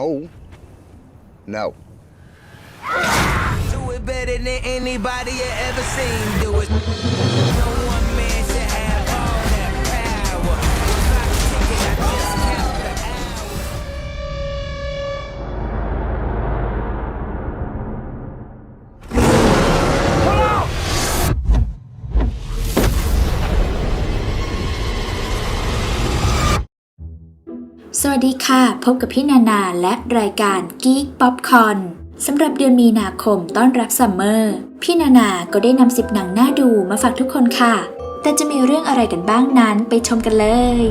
No. No. Do it better than anybody you ever seen. Do it. สวัสดีค่ะ พบกับพี่นานาและรายการ Geek Popcorn สำหรับเดือนมีนาคมต้อนรับซัมเมอร์ พี่นานาก็ได้นำสิบหนังน่าดูมาฝากทุกคนค่ะ แต่จะมีเรื่องอะไรกันบ้างนั้นไปชมกันเลย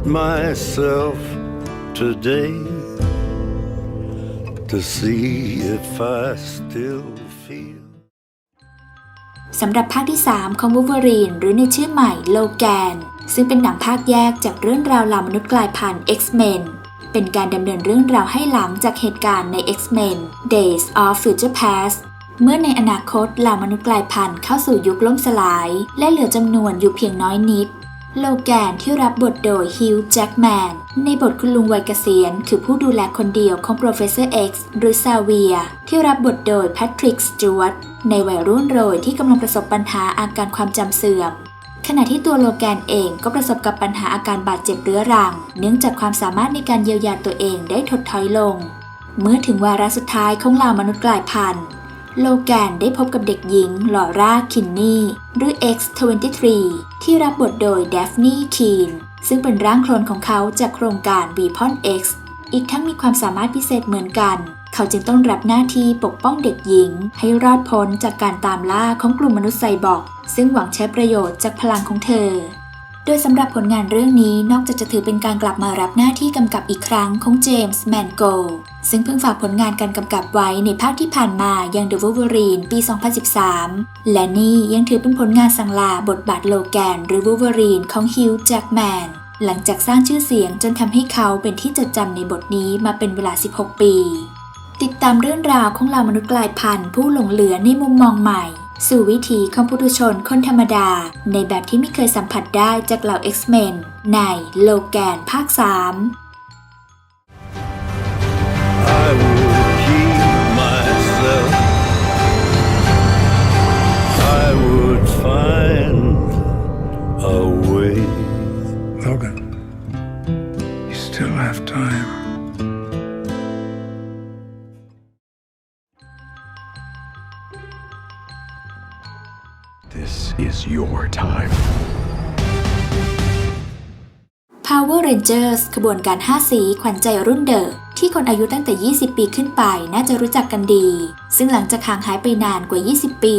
hurt myself today to see if I still feel. สำหรับภาคที่ 3 ของ Wolverine หรือในชื่อใหม่โลแกน ซึ่งเป็นหนังภาคแยกจากเรื่องราวเหล่ามนุษย์กลายพันธุ์ X-Men เป็นการดำเนินเรื่องราวให้หลังจากเหตุการณ์ใน X-Men Days of Future Past เมื่อในอนาคตเหล่ามนุษย์กลายพันธุ์เข้าสู่ยุคล่มสลาย และเหลือจำนวนอยู่เพียงน้อยนิด โลแกนที่รับบทโดยฮิวจ์แจ็กแมนในบทคุณลุงวัยเกษียณ คือผู้ดูแลคนเดียวของ Professor X หรือซาเวีย ที่รับบทโดยแพทริกสจวตในวัยรุ่นโรยที่กำลังประสบปัญหาอาการความจำเสื่อม ขณะที่ตัวโลแกนเองก็ประสบกับปัญหาอาการบาดเจ็บเรื้อรัง เนื่องจากความสามารถในการเยียวยาตัวเองได้ถดถอยลง เมื่อถึงวาระสุดท้ายของเหล่ามนุษย์กลายพันธุ์ โลแกนได้พบกับเด็กหญิงลอร่าคินนี่หรือ X23 ที่รับบทโดยเดฟนี่คีนซึ่งเป็นร่างโคลนของเขาจากโครงการ v ีพอน X อีกทั้งมีความสามารถพิเศษเหมือนกัน เขาจึงต้องรับหน้าที่ปกป้องเด็กหญิง ให้รอดพ้นจากการตามล่าของกลุ่มมนุษย์ไซบอร์กซึ่งหวังใช้ประโยชน์จากพลังของเธอ ดยสำหรับผลงานเรื่องนี้นอกจากจะถือเป็นการกลับมารับหน้าที่กำกับอีกครั้งของเจมส์แมนโกซึ่งเพิ่งฝากผลงานการกำกับไว้ในภาคที่ผ่านมาอย่าง The Wolverine ปี 2013 และนี่ยังถือเป็นผลงานสังลาบทบาทโลแกนหรือ Wolverine ของฮิวจ์แจ็กแมนหลังจากสร้างชื่อเสียงจนทำให้เขาเป็นที่จดจำในบทนี้มาเป็นเวลา 16 ปี ติดตามเรื่องราวของเหล่ามนุษย์กลายพันธุ์ผู้หลงเหลือในมุมมองใหม่ สู่วิถีของปุถุชนคนธรรมดา ในแบบที่ไม่เคยสัมผัสได้จากเหล่า X-Men ในโลแกนภาค 3 I would keep myself. I would find a way. Logan, you still have time. Time. Power Rangers ขบวนการ 5 สีขวัญใจรุ่นเดอะที่คนอายุตั้งแต่ 20 ปีขึ้นไปน่าจะรู้จักกันดี ซึ่งหลังจากห่างหายไปนานกว่า 20 ปี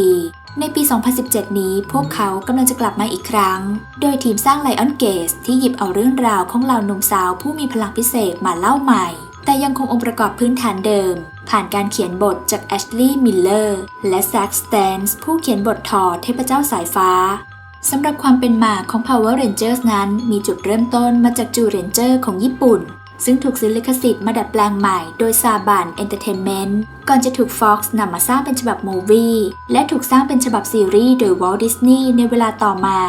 ในปี 2017 นี้พวกเขากำลังจะกลับมาอีกครั้ง โดยทีมสร้าง Lion Gate ที่หยิบเอาเรื่องราวของเหล่าหนุ่มสาวผู้มีพลังพิเศษมาเล่าใหม่ แต่ยังคงองค์ประกอบพื้นฐานเดิม ผ่านการเขียนบทจากแอชลีย์มิลเลอร์และแซ็กสแตนส์ผู้เขียนบททอเทพเจ้าสายฟ้า สำหรับความเป็นมาของ Power Rangers นั้น มีจุดเริ่มต้นมาจากจูเรนเจอร์ของญี่ปุ่น ซึ่งถูกซื้อลิขสิทธิ์มาดัดแปลงใหม่โดยซาบันเอนเตอร์เทนเมนต์ก่อนจะถูก Fox นำมาสร้างเป็นฉบับมูวี่และถูกสร้างเป็นฉบับซีรีส์โดยวอลดิสนีย์ในเวลาต่อมา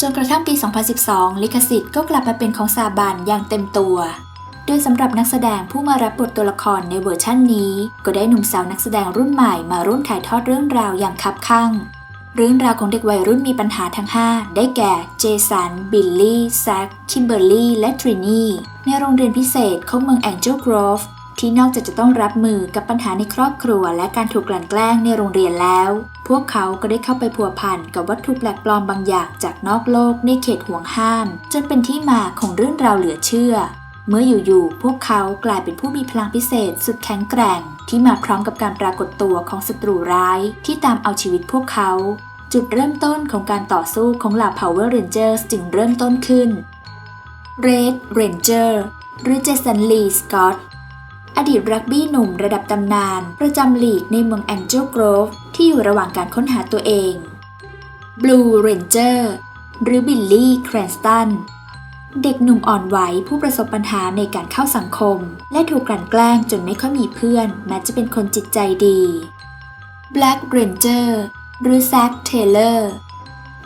จนกระทั่งปี 2012 ลิขสิทธิ์ก็กลับมาเป็นของซาบันอย่างเต็มตัวโดยสำหรับนักแสดงผู้มารับบทตัวละครในเวอร์ชั่นนี้ ก็ได้หนุ่มสาวนักแสดงรุ่นใหม่มาร่วมถ่ายทอดเรื่องราวอย่างคับคั่ง เรื่องราวของเด็กวัยรุ่นมีปัญหาทั้ง 5 ได้แก่ เจสัน บิลลี่ แซค คิมเบอร์ลี่ และทรินีในโรงเรียนพิเศษของเมืองแองเจลกรอฟที่นอกจากจะต้องรับมือกับปัญหาในครอบครัว และการถูกกลั่นแกล้งในโรงเรียนแล้ว พวกเขาก็ได้เข้าไปพัวพันกับวัตถุแปลกปลอมบางอย่างจากนอกโลกในเขตห่วงห้าม จนเป็นที่มาของเรื่องราวเหลือเชื่อ เมื่ออยู่ๆพวกเขากลายเป็นผู้มีพลังพิเศษสุดแข็งแกร่ง ที่มาพร้อมกับการปรากฏตัวของศัตรูร้ายที่ตามเอาชีวิตพวกเขา จุดเริ่มต้นของการต่อสู้ของเหล่า Power Rangers จึงเริ่มต้นขึ้น Red Ranger หรือเจสันลีสกอตอดีตรักบี้หนุ่มระดับตำนาน ประจำลีกในเมืองแองเจลกรฟที่อยู่ระหว่างการค้นหาตัวเอง Blue Ranger หรือบิลลี่แครนสตัน เด็กหนุ่มอ่อนไหวผู้ประสบปัญหาในการเข้าสังคม และถูกกลั่นแกล้งจนไม่ค่อยมีเพื่อนแม้จะเป็นคนจิตใจดี Black Ranger หรือแซคเทเลอร์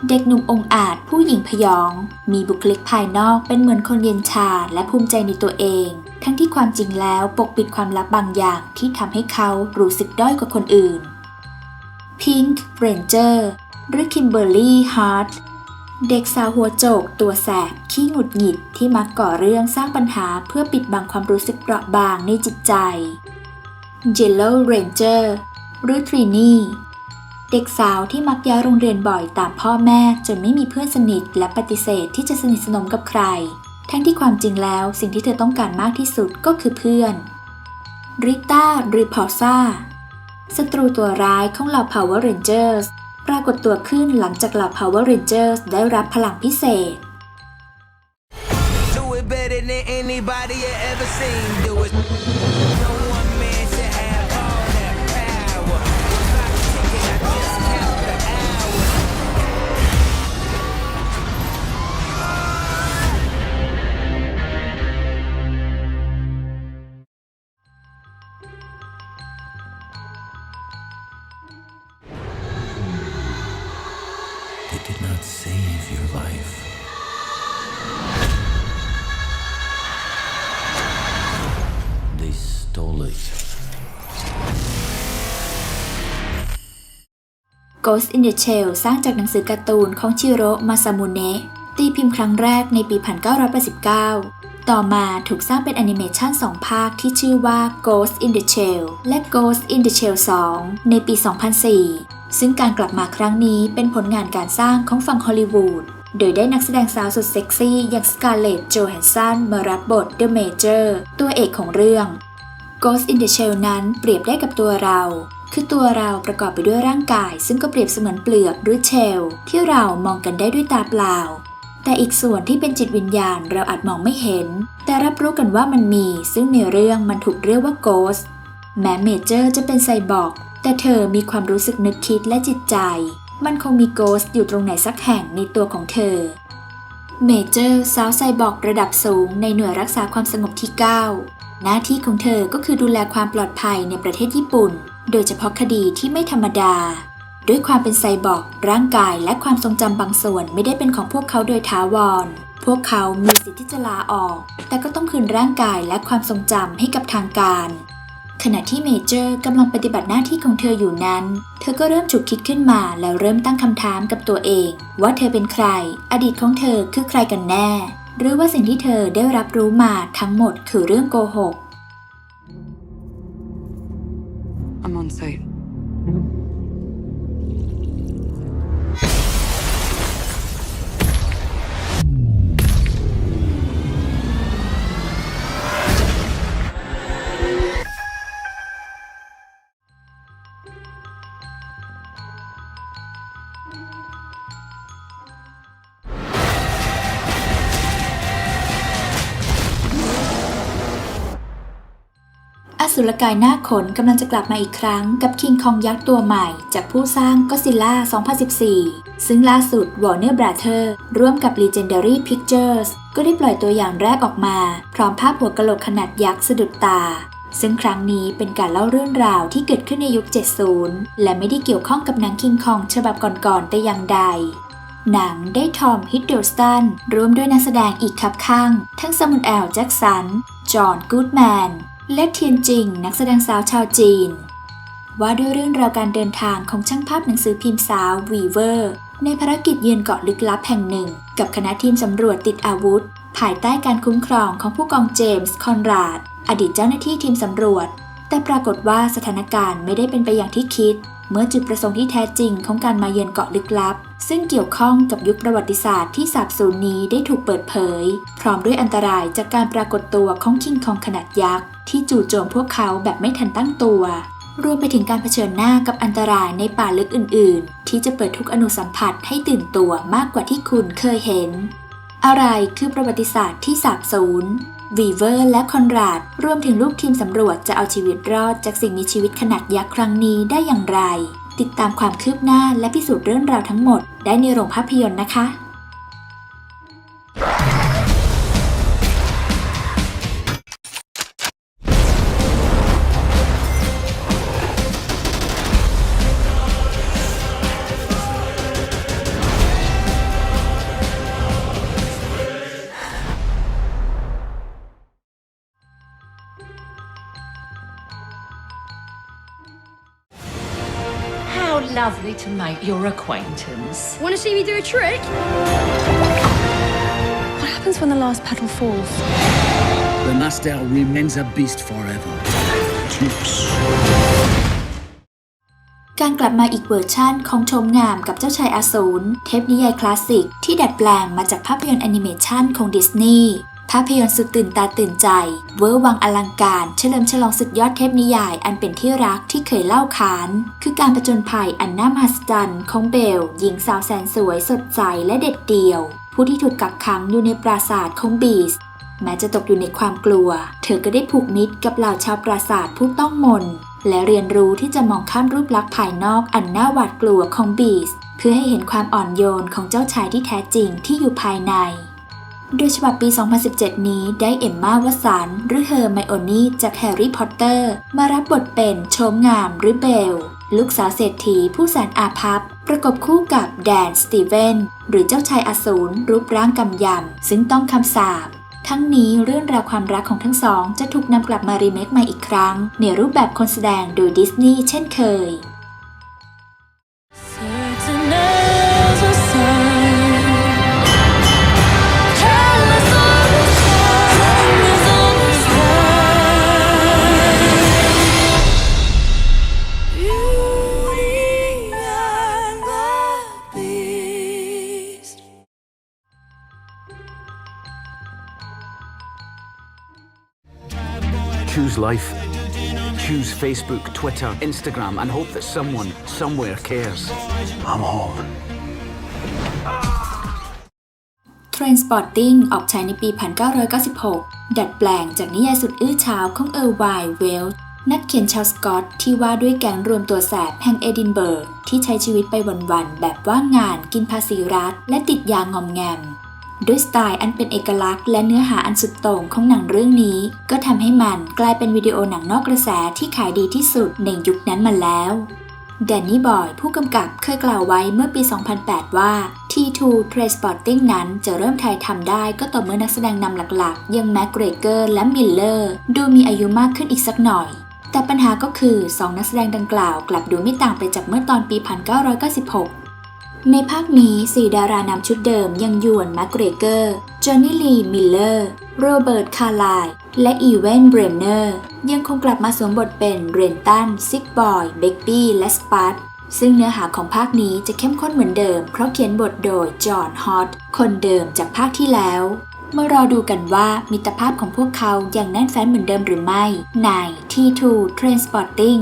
เด็กหนุ่มองอาจผู้หญิงพยอง มีบุคลิกภายนอกเป็นเหมือนคนเย็นชาและภูมิใจในตัวเอง ทั้งที่ความจริงแล้วปกปิดความลับบางอย่างที่ทำให้เขารู้สึกด้อยกว่าคนอื่น Pink Ranger หรือ Kimberly Hart เด็กสาวหัวโจกตัวแสบขี้หงุดหงิดที่มักก่อเรื่องสร้างปัญหาเพื่อปิดบังความรู้สึกเปราะบางในจิตใจ Yellow Ranger หรือ Trini เด็กสาวที่มักย้ายโรงเรียนบ่อยตามพ่อแม่จนไม่มีเพื่อนสนิทและปฏิเสธที่จะสนิทสนมกับใคร ทั้งที่ความจริงแล้วสิ่งที่เธอต้องการมากที่สุดก็คือเพื่อนริต้าหรือพอซ่าศัตรูตัวร้ายของเหล่า Power Rangers ปรากฏตัวขึ้นหลังจากเหล่า Power Rangers ได้รับพลังพิเศษ Do it better than anybody you ever seen. Do Ghost in the Shell สร้างจากหนังสือการ์ตูนของชิโร่มาซามุเนะตีพิมพ์ครั้งแรกในปี 1989 ต่อมาถูกสร้างเป็นแอนิเมชัน2 ภาคที่ชื่อว่า Ghost in the Shell และ Ghost in the Shell 2 ในปี 2004 ซึ่งการกลับมาครั้งนี้เป็นผลงานการสร้างของฝั่งฮอลลีวูด โดยได้นักแสดงสาวสุดเซ็กซี่อย่างสกาเลตโจแฮนสันมารับบท The Major ตัวเอกของเรื่อง Ghost in the Shell นั้นเปรียบได้กับตัวเรา คือตัวเราประกอบไปด้วยร่างกาย ซึ่งก็เปรียบเสมือนเปลือกหรือเชลที่เรามองกันได้ด้วยตาเปล่า แต่อีกส่วนที่เป็นจิตวิญญาณเราอาจมองไม่เห็น แต่รับรู้กันว่ามันมี ซึ่งในเรื่องมันถูกเรียกว่า Ghost แม้เมเจอร์จะเป็นไซบอร์กแต่เธอมีความรู้สึกนึกคิดและจิตใจ มันคงมีโกส์อยู่ตรงไหนสักแห่งในตัวของเธอเมเจอร์สาวไซบอร์กระดับสูงในหน่วยรักษาความสงบที่ 9 หน้าที่ของเธอก็คือดูแลความปลอดภัยในประเทศญี่ปุ่น โดยเฉพาะคดีที่ไม่ธรรมดา ด้วยความเป็นไซบอร์กร่างกายและความทรงจำบางส่วนไม่ได้เป็นของพวกเขาโดยท้าวร พวกเขามีสิทธิ์ที่จะลาออก แต่ก็ต้องคืนร่างกายและความทรงจำให้กับทางการ ขณะที่เมเจอร์กำลังปฏิบัติหน้าที่ของเธออยู่นั้น เธอก็เริ่มฉุกคิดขึ้นมาแล้วเริ่มตั้งคำถามกับตัวเอง ว่าเธอเป็นใคร อดีตของเธอคือใครกันแน่ หรือว่าสิ่งที่เธอได้รับรู้มาทั้งหมดคือเรื่องโกหก on site.. สุรกายหน้าขนกำลังจะกลับมาอีกครั้งกับคิงคองยักษ์ตัวใหม่ จากผู้สร้างก็ซิล่า 2014 ซึ่งล่าสุด Warner Brother ร่วมกับ Legendary Pictures ก็ได้ปล่อยตัวอย่างแรกออกมา พร้อมภาพหัวกะโหลกขนาดยักษ์สะดุดตา ซึ่งครั้งนี้เป็นการเล่าเรื่องราวที่เกิดขึ้นในยุค 70 และไม่ได้เกี่ยวข้องกับหนังคิงคองฉบับก่อนๆแต่อย่างใดหนังได้ทอมฮิดเดิลสตันร่วมด้วยนักแสดงอีกครับข้าง ทั้งซามุนแอลแจ็กสัน จอห์นกูดแมน และเทียนจิงนักแสดงสาวชาวจีน ว่าด้วยเรื่องราวการเดินทางของช่างภาพหนังสือพิมพ์สาววีเวอร์ ในภารกิจเยือนเกาะลึกลับแห่งหนึ่ง กับคณะทีมสำรวจติดอาวุธ ภายใต้การคุ้มครองของผู้กองเจมส์คอนราด อดีตเจ้าหน้าที่ทีมสำรวจ แต่ปรากฏว่าสถานการณ์ไม่ได้เป็นไปอย่างที่คิด เมื่อจุดประสงค์ที่แท้จริงของการมาเยือนเกาะลึกลับ ซึ่งเกี่ยวข้องกับยุคประวัติศาสตร์ที่สาบสูญนี้ได้ถูกเปิดเผย พร้อมด้วยอันตรายจากการปรากฏตัวของคิงคองขนาดยักษ์ที่จู่โจมพวกเขาแบบไม่ทันตั้งตัว รวมไปถึงการเผชิญหน้ากับอันตรายในป่าลึกอื่น ๆ ที่จะเปิดทุกอนุสัมผัสให้ตื่นตัวมากกว่าที่คุณเคยเห็น อะไรคือประวัติศาสตร์ที่สาบสูญวีเวอร์และคอนราดรวมถึงลูกทีมสำรวจจะเอาชีวิตรอดจากสิ่งมีชีวิตขนาดยักษ์ครั้งนี้ได้อย่างไร ติดตามความคืบหน้าและพิสูจน์เรื่องราวทั้งหมด ได้ในโรงภาพยนตร์นะคะ lovely to make your acquaintance. Want to see me do a trick? What happens when the last petal falls? The master remains a beast forever. Tips. การกลับมาอีกเวอร์ชั่นของชมงามกับเจ้าชายอสูรเทปนิยายคลาสสิกที่ดัดแปลงมาจากภาพยนตร์แอนิเมชันของดิสนีย์ ภาพยนตร์สุดตื่นตาตื่นใจ เวอร์วังอลังการ เฉลิมฉลองสุดยอดเทปนิยาย อันเป็นที่รักที่เคยเล่าขาน คือการประจนภัยอันน่ามหัศจรรย์ของเบล หญิงสาวแสนสวยสดใสและเด็ดเดี่ยว ผู้ที่ถูกกักขังอยู่ในปราสาทของบีสแม้จะตกอยู่ในความกลัว เธอก็ได้ผูกมิตรกับเหล่าชาวปราสาทผู้ต้องมน และเรียนรู้ที่จะมองข้ามรูปลักษณ์ภายนอกอันน่าหวาดกลัวของบีสเพื่อให้เห็นความอ่อนโยนของเจ้าชายที่แท้จริงที่อยู่ภายใน โดยฉบับปี 2017 นี้ได้เอมมาวสันหรือเฮอร์ไมโอนี่จากแฮร์รี่พอตเตอร์ มารับบทเป็นโชมงามหรือเบล ลูกสาวเศรษฐีผู้แสนอาภัพ ประกบคู่กับแดนสตีเวนหรือเจ้าชายอสูรรูปร่างกำยำ ซึ่งต้องคำสาปทั้งนี้เรื่องราวความรักของทั้งสอง จะถูกนำกลับมารีเมคใหม่อีกครั้ง ในรูปแบบคนแสดงโดยดิสนีย์เช่นเคย Choose life. Choose Facebook, Twitter, Instagram, and hope that someone, somewhere cares. I'm home. Trainspotting ออกฉายในปี 1996 ดัดแปลงจากนิยายสุดอื้อฉาวของเออร์วน์เวลนักเขียนชาวสกอตที่ว่าด้วยแก๊งรวมตัวแสบแห่งเอดินเบิร์กที่ใช้ชีวิตไปวันๆแบบว่างงานกินภาษีรัฐ และติดยางอมแงม ด้วยสไตล์อันเป็นเอกลักษณ์และเนื้อหาอันสุดโต่งของหนังเรื่องนี้ ก็ทำให้มันกลายเป็นวิดีโอหนังนอกกระแสที่ขายดีที่สุดในยุคนั้นมาแล้วแดนนี่บอยผู้กำกับเคยกล่าวไว้เมื่อปี 2008 ว่า T2 Trainspotting นั้นจะเริ่มถ่ายทำได้ก็ต่อเมื่อนักแสดงนำหลักๆ อยังแม็กเกรเกอร์และมิลเลอร์ดูมีอายุมากขึ้นอีกสักหน่อย แต่ปัญหาก็คือ 2 นักแสดงดังกล่าวกลับดูไม่ต่างไปจากเมื่อตอนปี 1996 ในภาคนี้สี่ดารานำชุดเดิมยังยวนแมกเกรเกอร์ จอห์นนี่ลี มิลเลอร์ โรเบิร์ต คาร์ไลและอีเวนเบรนเนอร์ ยังคงกลับมาสวมบทเป็นเรนตัน ซิกบอย เบกบี้ และสปัตซึ่งเนื้อหาของภาคนี้จะเข้มข้นเหมือนเดิม เพราะเขียนบทโดย จอห์น ฮอต คนเดิมจากภาคที่แล้ว เมารอดูกันว่ามิตรภาพของพวกเขายังแน่นแฟ้นเหมือนเดิมหรือไม่ ใน T2 Trainspotting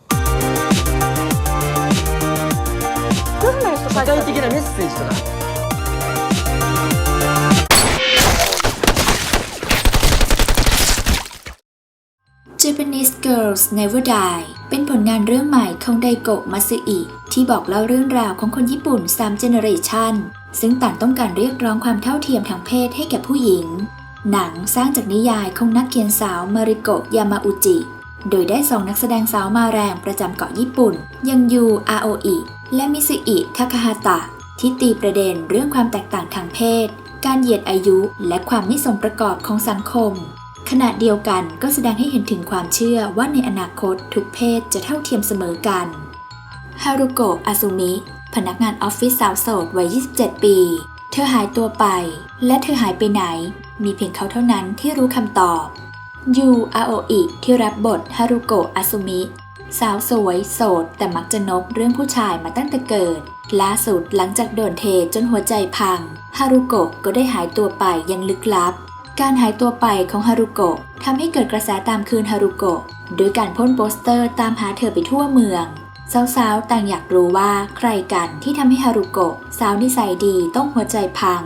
Japanese Girls Never Die เป็นผลงานเรื่องใหม่ของไดโกะมาซึอิที่บอกเล่าเรื่องราวของคนญี่ปุ่น3เจเนอเรชันซึ่งต่างต้องการเรียกร้องความเท่าเทียมทางเพศให้แก่ผู้หญิง หนังสร้างจากนิยายของนักเขียนสาวมาริโกะยามาอุจิ โดยได้สองนักแสดงสาวมาแรงประจำเกาะญี่ปุ่น ยังยูอาโออิ และมิซึอิทาคาฮาตะ ที่ตีประเด็นเรื่องความแตกต่างทางเพศ การเหยียดอายุและความไม่สมประกอบของสังคม ขณะเดียวกันก็แสดงให้เห็นถึงความเชื่อว่าในอนาคตทุกเพศจะเท่าเทียมเสมอกัน ฮารุโกะอาซุมิ พนักงานออฟฟิศสาวโสดวัย 27 ปี เธอหายตัวไป และเธอหายไปไหน มีเพียงเขาเท่านั้นที่รู้คำตอบยูอาโออิที่รับบทฮารุโกะอาซุมิ สาวสวยโสด แต่มักจะนกเรื่องผู้ชายมาตั้งแต่เกิด ล่าสุดหลังจากโดนเทจนหัวใจพัง ฮารุโกะก็ได้หายตัวไปยังลึกลับ การหายตัวไปของฮารุโกะทำให้เกิดกระแสตามคืนฮารุโกะโดยการพ่นโปสเตอร์ตามหาเธอไปทั่วเมืองสาวๆ ต่างอยากรู้ว่าใครกันที่ทำให้ฮารุโกะสาวนิสัยดีต้องหัวใจพัง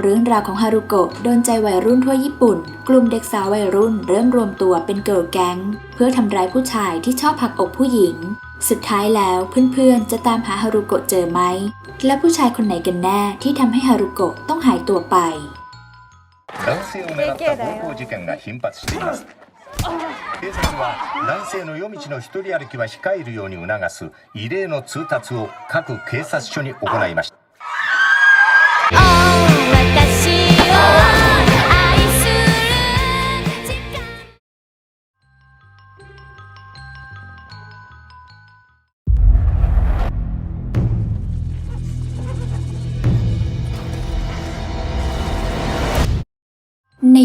เรื่องราวของฮารุโกะโดนใจวัยรุ่นทั่วญี่ปุ่น กลุ่มเด็กสาววัยรุ่นเริ่มรวมตัวเป็นเกิร์ลแก๊ง เพื่อทำร้ายผู้ชายที่ชอบผลักอกผู้หญิง สุดท้ายแล้วเพื่อนๆ จะตามหาฮารุโกะเจอไหม และผู้ชายคนไหนกันแน่ที่ทำให้ฮารุโกะต้องหายตัวไป 男性を狙った暴行事件が頻発しています警察は男性の夜道の一人歩きは控えるように促す異例の通達を各警察署に行いました「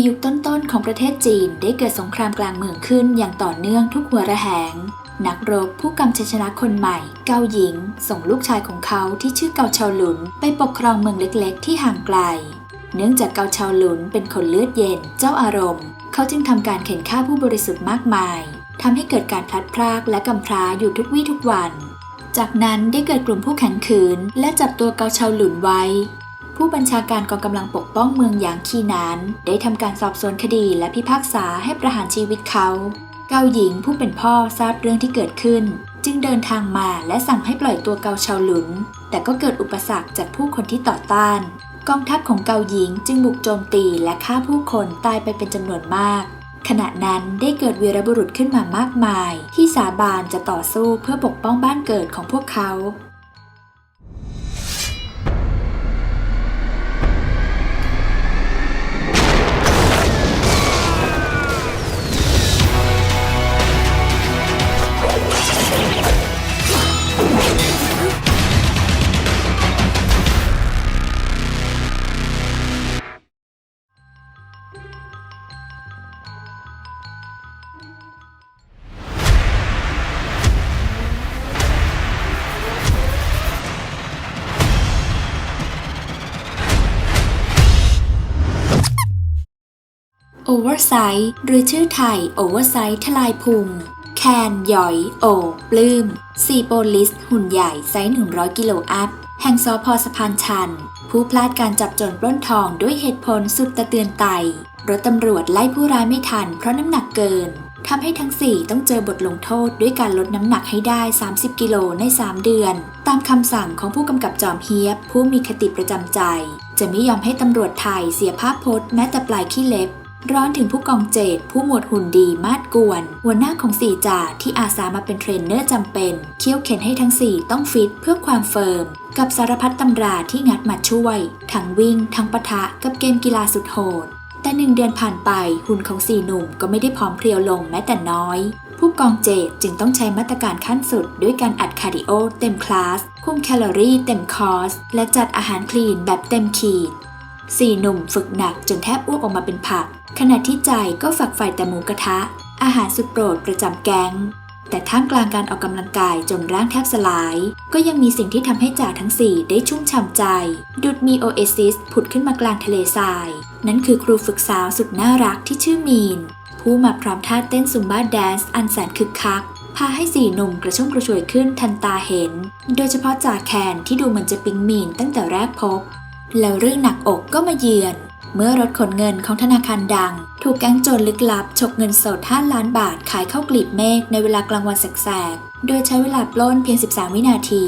ยุคต้นๆของประเทศจีนได้เกิดสงครามกลางเมืองขึ้นอย่างต่อเนื่องทุกหัวระแหง นักรบผู้กำชัยชนะคนใหม่ เกาหญิง ส่งลูกชายของเขาที่ชื่อเกาเชาหลุน ไปปกครองเมืองเล็กๆ ที่ห่างไกล เนื่องจากเกาเชาหลุนเป็นคนเลือดเย็น เจ้าอารมณ์ เขาจึงทำการเข็นฆ่าผู้บริสุทธิ์มากมายทำให้เกิดการพลัดพรากและกำพร้าอยู่ทุกวี่ทุกวัน จากนั้นได้เกิดกลุ่มผู้แข็งขืน และจับตัวเกาเชาหลุนไว้ ผู้บัญชาการกองกำลังปกป้องเมืองหยางคีนาน ได้ทำการสอบสวนคดีและพิพากษาให้ประหารชีวิตเขา เกาหญิงผู้เป็นพ่อทราบเรื่องที่เกิดขึ้น จึงเดินทางมาและสั่งให้ปล่อยตัวเกาเชาหลุน แต่ก็เกิดอุปสรรคจากผู้คนที่ต่อต้าน กองทัพของเกาหญิงจึงบุกโจมตีและฆ่าผู้คนตายไปเป็นจำนวนมากขณะนั้นได้เกิดวีรบุรุษขึ้นมามากมาย ที่สาบานจะต่อสู้เพื่อปกป้องบ้านเกิดของพวกเขา โอเวอร์ไซส์หรือชื่อไทยโอเวอร์ไซส์ทลายพุง แคน หยอย โอบปลื้มซีโปลิส หุ่นใหญ่ไซส์100 กิโลอัพ แห่งซอพอสะพานชัน ผู้พลาดการจับจรปล้นทองด้วยเหตุผลสุดตะเตือนไตรถตำรวจไล่ผู้ร้ายไม่ทันเพราะน้ำหนักเกินทำให้ทั้ง 4 ต้องเจอบทลงโทษด้วยการลดน้ำหนักให้ได้ 30 กิโลใน 3 เดือน ตามคำสั่งของผู้กำกับจอมเฮียบ ผู้มีคติประจำใจ จะไม่ยอมให้ตำรวจไทยเสียภาพพจน์แม้แต่ปลายขี้เล็บ ร้อนถึงผู้กองเจดผู้หมวดหุ่นดีมาดกวน หัวหน้าของสี่จ่าที่อาสามาเป็นเทรนเนอร์จำเป็น เคี่ยวเข็นให้ทั้งสี่ต้องฟิตเพื่อความเฟิร์ม กับสารพัดตำราที่งัดมาช่วย ทั้งวิ่ง ทั้งปะทะกับเกมกีฬาสุดโหด แต่หนึ่งเดือนผ่านไปหุ่นของสี่หนุ่มก็ไม่ได้พร้อมเพรียวลงแม้แต่น้อย ผู้กองเจดจึงต้องใช้มาตรการขั้นสุดด้วยการอัดคาร์ดิโอเต็มคลาส คุมแคลอรี่เต็มคอร์สและจัดอาหารคลีนแบบเต็มขีด สี่หนุ่มฝึกหนักจนแทบอ้วกออกมาเป็นผัก ขณะที่ใจก็ฝักใฝ่แต่หมูกระทะ อาหารสุดโปรดประจำแก๊ง แต่ท่ามกลางการออกกำลังกายจนร่างแทบสลาย ก็ยังมีสิ่งที่ทำให้จ่าทั้ง4ได้ชุ่มฉ่ำใจ ดุดมีโอเอซิสผุดขึ้นมากลางทะเลทราย นั่นคือครูฝึกสาวสุดน่ารักที่ชื่อมีน ผู้มาพร้อมท่าเต้นซุมบ้าแดนซ์อันแสนคึกคักพาให้สี่หนุ่มกระชุ่มกระชวยขึ้นทันตาเห็น โดยเฉพาะจ่าแคนที่ดูเหมือนจะปิ๊งมีนตั้งแต่แรกพบ แล้วเรื่องหนักอกก็มาเยือน เมื่อรถขนเงินของธนาคารดัง ถูกแก๊งโจรลึกลับฉกเงินสด5ล้านบาทขายเข้ากลีบเมฆในเวลากลางวันแสกๆ โดยใช้เวลาปล้นเพียง 13 วินาที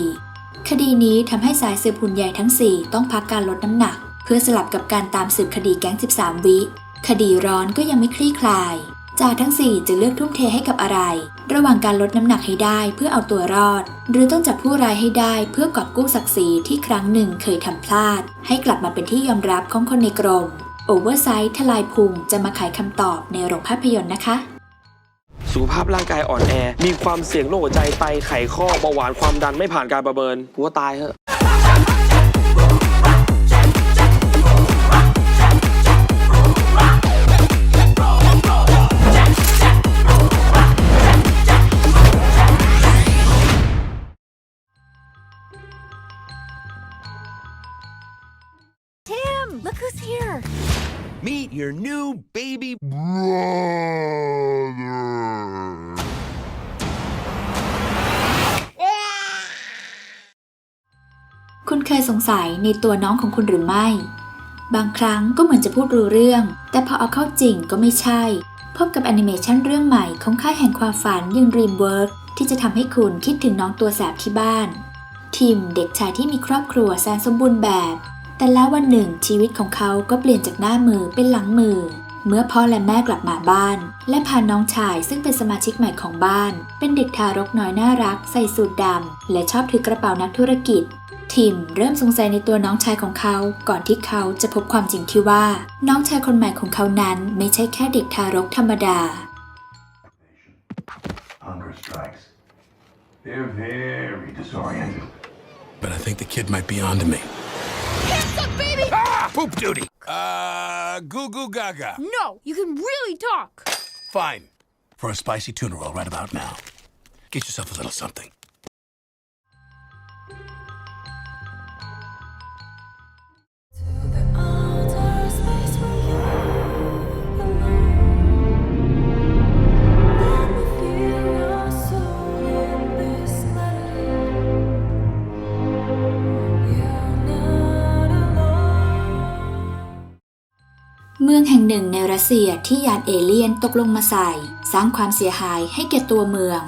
คดีนี้ทำให้สายสืบหุ่นใหญ่ทั้ง 4 ต้องพักการลดน้ำหนัก เพื่อสลับกับการตามสืบคดีแก๊ง 13 วิ คดีร้อนก็ยังไม่คลี่คลาย จ่าทั้ง 4 จะเลือกทุ่มเทให้กับอะไร ระหว่างการลดน้ำหนักให้ได้เพื่อเอาตัวรอด หรือต้องจับผู้ร้ายให้ได้เพื่อกอบกู้ศักดิ์ศรีที่ครั้งหนึ่งเคยทำพลาด ให้กลับมาเป็นที่ยอมรับของคนในกรมโอเวอร์ไซส์ทลายพุงจะมาไขคำตอบในโรงภาพยนตร์นะคะสุขภาพร่างกายอ่อนแอ มีความเสี่ยงโรคหัวใจไตไขข้อเบาหวานความดันไม่ผ่านการประเมินกูว่าตายเถอะ Meet your new baby Brother. คุณเคยสงสัยในตัวน้องของคุณหรือไม่ บางครั้งก็เหมือนจะพูดรู้เรื่อง แต่พอเอาเข้าจริงก็ไม่ใช่ พบกับแอนิเมชันเรื่องใหม่ของค่ายแห่งความฝันอย่าง DreamWorks ที่จะทำให้คุณคิดถึงน้องตัวแสบที่บ้าน ทิมเด็กชายที่มีครอบครัวแสนสมบูรณ์แบบ แต่แล้ววันหนึ่งชีวิตของเขาก็เปลี่ยนจากหน้ามือเป็นหลังมือ เมื่อพ่อและแม่กลับมาบ้าน และพาน้องชายซึ่งเป็นสมาชิกใหม่ของบ้าน เป็นเด็กทารกน้อยน่ารัก ใส่สูทดำและชอบถือกระเป๋านักธุรกิจทิมเริ่มสงสัยในตัวน้องชายของเขา ก่อนที่เขาจะพบความจริงที่ว่า น้องชายคนใหม่ของเขานั้นไม่ใช่แค่เด็กทารกธรรมดา Hunger strikes. They're very disoriented. But I think the kid might be onto me. Hands up, baby! Ah, poop duty. Uh, goo goo gaga. No, you can really talk. Fine. For a spicy tuna roll right about now. Get yourself a little something. มืองแห่งหนึ่งในรัสเซียที่ยานเอเลี่ยนตกลงมาใส่ สร้างความเสียหายให้แก่ตัวเมือง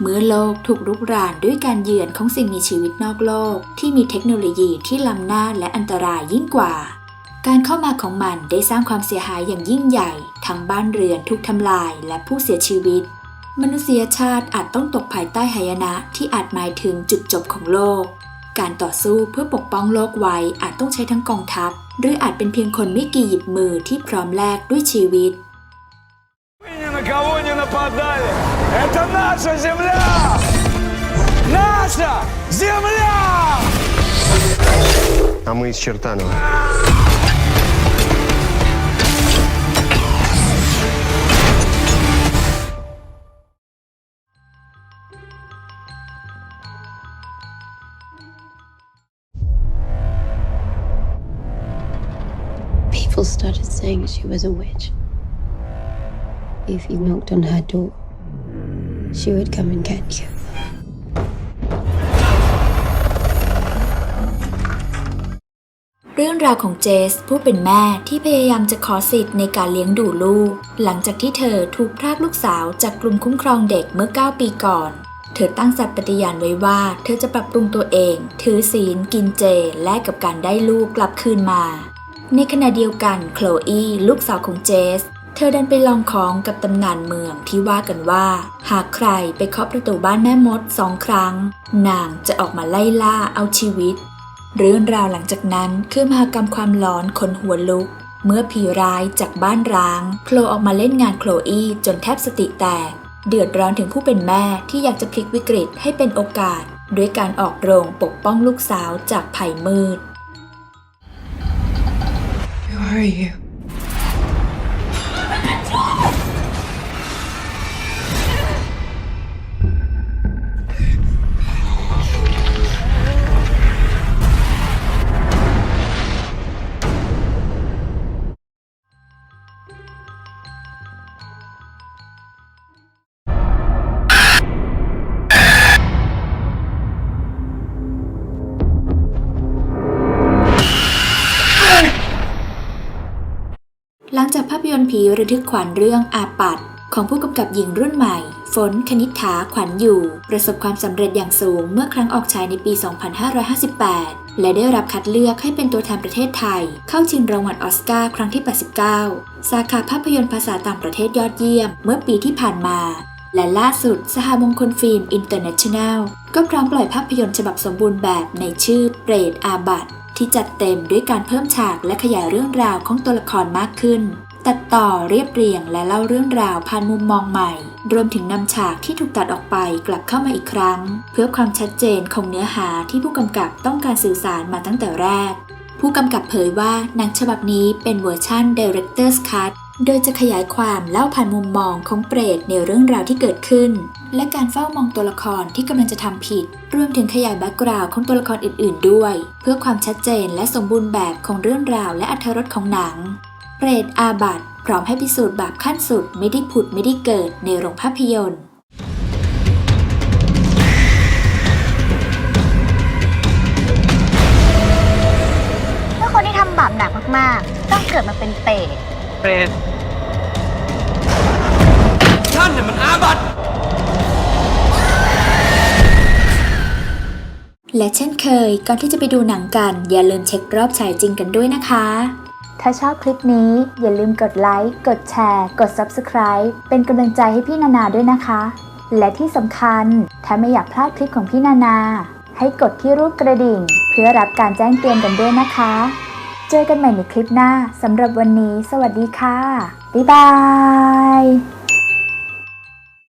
เมื่อโลกถูกรุกรานด้วยการเยือนของสิ่งมีชีวิตนอกโลก ที่มีเทคโนโลยีที่ล้ำหน้าและอันตรายยิ่งกว่า การเข้ามาของมันได้สร้างความเสียหายอย่างยิ่งใหญ่ ทั้งบ้านเรือนถูกทำลายและผู้เสียชีวิต มนุษยชาติอาจต้องตกภายใต้หายนะที่อาจหมายถึงจุดจบของโลก การต่อสู้เพื่อปกป้องโลกไว้อาจต้องใช้ทั้งกองทัพ หรืออาจเป็นเพียงคนไม่กี่หยิบมือที่พร้อมแลกด้วยชีวิต Мы ни на кого не нападали! Это наша земля! Наша земля! А мы из Чертанова. Started saying she was a witch. If you knocked on her door, she would come and get you. เรื่องราวของเจสผู้เป็นแม่ที่พยายามจะขอสิทธิ์ในการเลี้ยงดูลูก หลังจากที่เธอถูกพรากลูกสาวจากกลุ่มคุ้มครองเด็กเมื่อ 9 ปีก่อน เธอตั้งสัตย์ปฏิญาณไว้ว่า เธอจะปรับปรุงตัวเอง ถือศีลกินเจ และกับการได้ลูกกลับคืนมา ในขณะเดียวกันโคลอีลูกสาวของเจส เธอดันไปลองของกับตำนานเมืองที่ว่ากันว่า หากใครไปเคาะประตูบ้านแม่มดสองครั้ง นางจะออกมาไล่ล่าเอาชีวิต เรื่องราวหลังจากนั้นคือมหากรรมความหลอนคนหัวลุก เมื่อผีร้ายจากบ้านร้างโผล่ออกมาเล่นงานโคลอีจนแทบสติแตก เดือดร้อนถึงผู้เป็นแม่ที่อยากจะพลิกวิกฤตให้เป็นโอกาส ด้วยการออกโรงปกป้องลูกสาวจากภัยมืด are you? ร์ผีระทึกขวัญเรื่องอาปัดของผู้กำกับหญิงรุ่นใหม่ ฝนคณิษฐาขวัญอยู่ ประสบความสำเร็จอย่างสูงเมื่อครั้งออกฉายในปี 2558 และได้รับคัดเลือกให้เป็นตัวแทนประเทศไทย เข้าชิงรางวัลออสการ์ครั้งที่ 89 สาขาภาพยนตร์ภาษาต่างประเทศยอดเยี่ยม เมื่อปีที่ผ่านมา และล่าสุด สหมงคลฟิล์มอินเตอร์เนชั่นแนลก็พร้อมปล่อยภาพยนตร์ฉบับสมบูรณ์แบบในชื่อเปรตอาบัตที่จัดเต็มด้วยการเพิ่มฉากและขยายเรื่องราวของตัวละครมากขึ้น ตัดต่อเรียบเรียงและเล่าเรื่องราวผ่านมุมมองใหม่ รวมถึงนำฉากที่ถูกตัดออกไปกลับเข้ามาอีกครั้ง เพื่อความชัดเจนของเนื้อหาที่ผู้กำกับต้องการสื่อสารมาตั้งแต่แรก ผู้กำกับเผยว่าหนังฉบับนี้เป็นเวอร์ชัน Director's Cut โดยจะขยายความเล่าผ่านมุมมองของเปรตในเรื่องราวที่เกิดขึ้น และการเฝ้ามองตัวละครที่กำลังจะทำผิด รวมถึงขยายแบ็กกราวด์ของตัวละครอื่น ๆ ด้วย เพื่อความชัดเจนและสมบูรณ์แบบของเรื่องราวและอรรถรสของหนัง เปรตอาบัตพร้อมให้พิสูจน์แบบขั้นสุดไม่ได้ผุดไม่ได้เกิดในโรงภาพยนตร์ถ้าคนที่ทำบาปหนักมากๆ ต้องเกิดมาเป็นเปรตเปรตท่านเนี่ยมันอาบัตและเช่นเคยก่อนที่จะไปดูหนังกัน อย่าลืมเช็ครอบฉายจริงกันด้วยนะคะ ถ้าชอบคลิปนี้อย่าลืมกดไลค์ กดแชร์ กด Subscribe เป็นกำลังใจให้พี่นานาด้วยนะคะ และที่สำคัญ ถ้าไม่อยากพลาดคลิปของพี่นานา ให้กดที่รูปกระดิ่ง เพื่อรับการแจ้งเตือนกันด้วยนะคะ เจอกันใหม่ในคลิปหน้าสำหรับวันนี้ สวัสดีค่ะ บ๊ายบาย